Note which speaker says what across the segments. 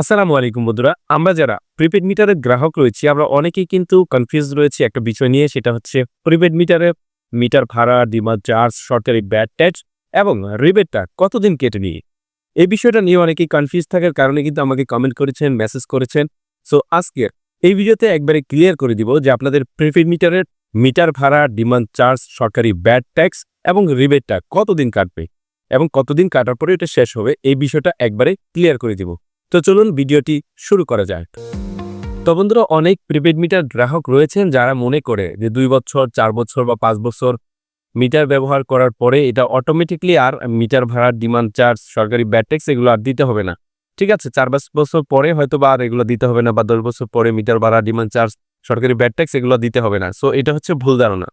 Speaker 1: আসসালামু আলাইকুম বন্ধুরা, আমরা যারা প্রিপেড মিটারের গ্রাহক রয়েছি, আমরা অনেকেই কিন্তু কনফিউজ রয়েছি একটা বিষয় নিয়ে, সেটা হচ্ছে প্রিপেড মিটারে মিটার ভাড়া ডিমান্ড চার্জ সরকারি ব্যাড ট্যাক্স এবং রিবেটটা কতদিন কেটে নিয়ে এই বিষয়টা নিয়ে অনেকেই কনফিউজ থাকার কারণে কিন্তু আমাকে কমেন্ট করেছেন মেসেজ করেছেন। সো আজকে এই ভিডিওতে একবারে ক্লিয়ার করে দিব যে আপনাদের প্রিপেড মিটারের মিটার ভাড়া ডিমান্ড চার্জ সরকারি ব্যাড ট্যাক্স এবং রিবেটটা কতদিন কাটবে এবং কতদিন কাটার পরে এটা শেষ হবে, এই বিষয়টা একবারে ক্লিয়ার করে দিব। তো চলুন ভিডিওটি শুরু করা যাক। তো বন্ধুরা, অনেক প্রিপেড মিটার গ্রাহক রয়েছেন যারা মনে করে যে দুই বছর, চার বছর বা পাঁচ বছর মিটার ব্যবহার করার পরে এটা অটোমেটিকলি আর মিটার ভাড়া ডিমান্ড চার্জ সরকারি ব্যাট ট্যাক্স এগুলো আর দিতে হবে না। ঠিক আছে, চার পাঁচ বছর পরে হয়তো বা আর এগুলো দিতে হবে না বা দশ বছর পরে মিটার ভাড়া ডিমান্ড চার্জ সরকারি ব্যাট ট্যাক্স এগুলো দিতে হবে না। সো এটা হচ্ছে ভুল ধারণা।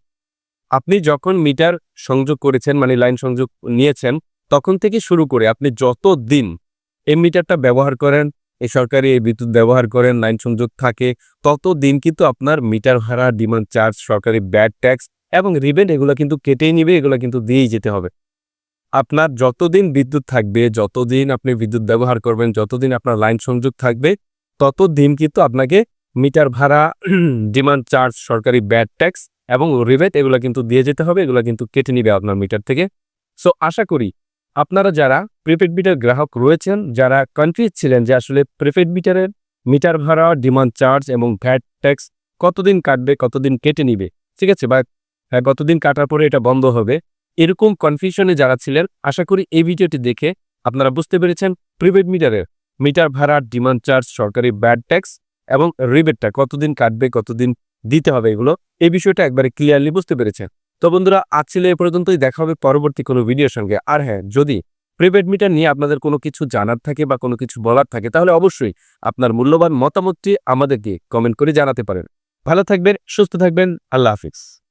Speaker 1: আপনি যখন মিটার সংযোগ করেছেন মানে লাইন সংযোগ নিয়েছেন, তখন থেকে শুরু করে আপনি যত দিন এই মিটারটা ব্যবহার করেন, এই সরকারি এই বিদ্যুৎ ব্যবহার করেন, লাইন সংযোগ থাকে তত দিন কিন্তু আপনার মিটার ভাড়া ডিমান্ড চার্জ সরকারি ব্যাড ট্যাক্স এবং রিবেট এগুলো কিন্তু কেটেই নিবে, এগুলো কিন্তু দিয়েই যেতে হবে। আপনার যতদিন বিদ্যুৎ থাকবে, যতদিন আপনি বিদ্যুৎ ব্যবহার করবেন, যতদিন আপনার লাইন সংযোগ থাকবে, ততদিন কিন্তু আপনাকে মিটার ভাড়া ডিমান্ড চার্জ সরকারি ব্যাড ট্যাক্স এবং রিবেট এগুলো কিন্তু দিয়ে যেতে হবে, এগুলো কিন্তু কেটে নিবে আপনার মিটার থেকে। সো আশা করি আপনারা যারা প্রিপেড মিটার গ্রাহক রয়েছেন যারা কনফিউজ ছিলেন যে আসলে প্রিপেড মিটারের মিটার ভাড়া ডিমান্ড চার্জ এবং ভ্যাট ট্যাক্স কতদিন কাটবে কতদিন কেটে নিবে ঠিক আছে? বা হ্যাঁ, কতদিন কাটার পরে এটা বন্ধ হবে এরকম কনফিউশনে যারা ছিলেন আশা করি এই ভিডিওটি দেখে আপনারা বুঝতে পেরেছেন প্রিপেড মিটারের মিটার ভাড়া ডিমান্ড চার্জ সরকারি ব্যাড ট্যাক্স এবং রিবেটটা কতদিন কাটবে কতদিন দিতে হবে এগুলো। এই বিষয়টা একবারে ক্লিয়ারলি বুঝতে পেরেছেন। তো বন্ধুরা, আজ ছিল এ পর্যন্তই। দেখা হবে পরবর্তী কোনো ভিডিওর সঙ্গে। আর হ্যাঁ যদি প্রিপেড মিটার নিয়ে আপনাদের কোনো কিছু জানার থাকে বা কোনো কিছু বলার থাকে, তাহলে অবশ্যই আপনার মূল্যবান মতামতটি আমাদেরকে কমেন্ট করে জানাতে পারেন। ভালো থাকবেন, সুস্থ থাকবেন, আল্লাহ হাফিজ।